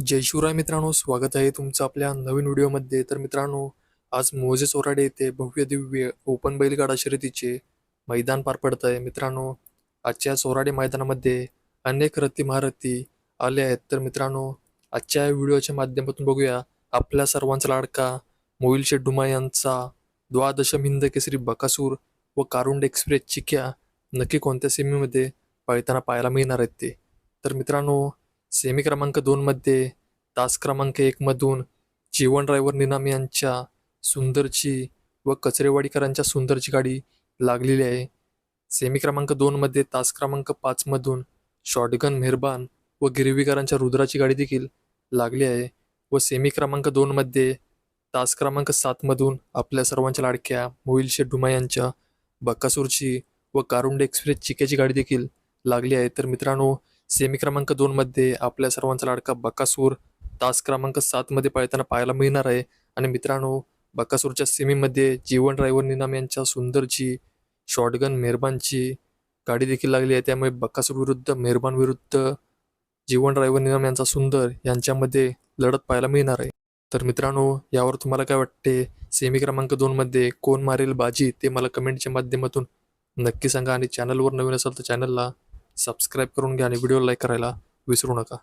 जय शिवराय मित्रांनो स्वागत आहे तुमचं आपल्या नवीन व्हिडिओमध्ये. तर मित्रांनो आज मोजे चोराडे येथे भव्य दिव्य ओपन बैलगाडा शर्यतीचे मैदान पार पडत आहे मित्रांनो आजच्या चोराडे मैदानामध्ये अनेक रथी महारथी आले आहेत. तर मित्रांनो आजच्या व्हिडिओच्या माध्यमातून बघूया आपल्या सर्वांचा लाडका मोहिल शेड्डुमा यांचा द्वादशम हिंद केसरी बकासूर व कारुंड एक्सप्रेस चिक्या नक्की कोणत्या सीमेमध्ये पळताना पाहायला मिळणार आहेत ते. तर मित्रांनो सेमी क्रमांक दोनमध्ये तास क्रमांक एकमधून जीवन ड्रायव्हर निनाम यांच्या सुंदरची व कचरेवाडीकरांच्या सुंदरची गाडी लागलेली आहे. सेमी क्रमांक दोनमध्ये तास क्रमांक पाचमधून शॉटगन मेहरबान व गिरवीकरांच्या रुद्राची गाडी देखील लागली आहे व सेमी क्रमांक दोनमध्ये तास क्रमांक सातमधून आपल्या सर्वांच्या लाडक्या मोहिल डुमा यांच्या बक्कासूरची व कारुंडे एक्सप्रेस चिक्याची गाडी देखील लागली आहे. तर मित्रांनो सेमी क्रमांक दोनमध्ये आपल्या सर्वांचा लाडका बकासूर तास क्रमांक सातमध्ये पळताना पाहायला मिळणार आहे. आणि मित्रांनो बकासूरच्या सेमीमध्ये जीवन ड्रायव्हर निनाम यांच्या सुंदरची शॉटगन मेहरबानची गाडी देखील लागली आहे. त्यामुळे बकासूर विरुद्ध मेहरबान विरुद्ध जीवन ड्रायव्हर निनाम यांचा सुंदर यांच्यामध्ये लढत पाहायला मिळणार आहे. तर मित्रांनो यावर तुम्हाला काय वाटते? सेमी क्रमांक दोनमध्ये कोण मारेल बाजी? ते मला कमेंटच्या माध्यमातून नक्की सांगा. आणि चॅनलवर नवीन असाल तर चॅनलला सबस्क्राईब करून घ्या आणि व्हिडिओ लाईक करायला विसरू नका.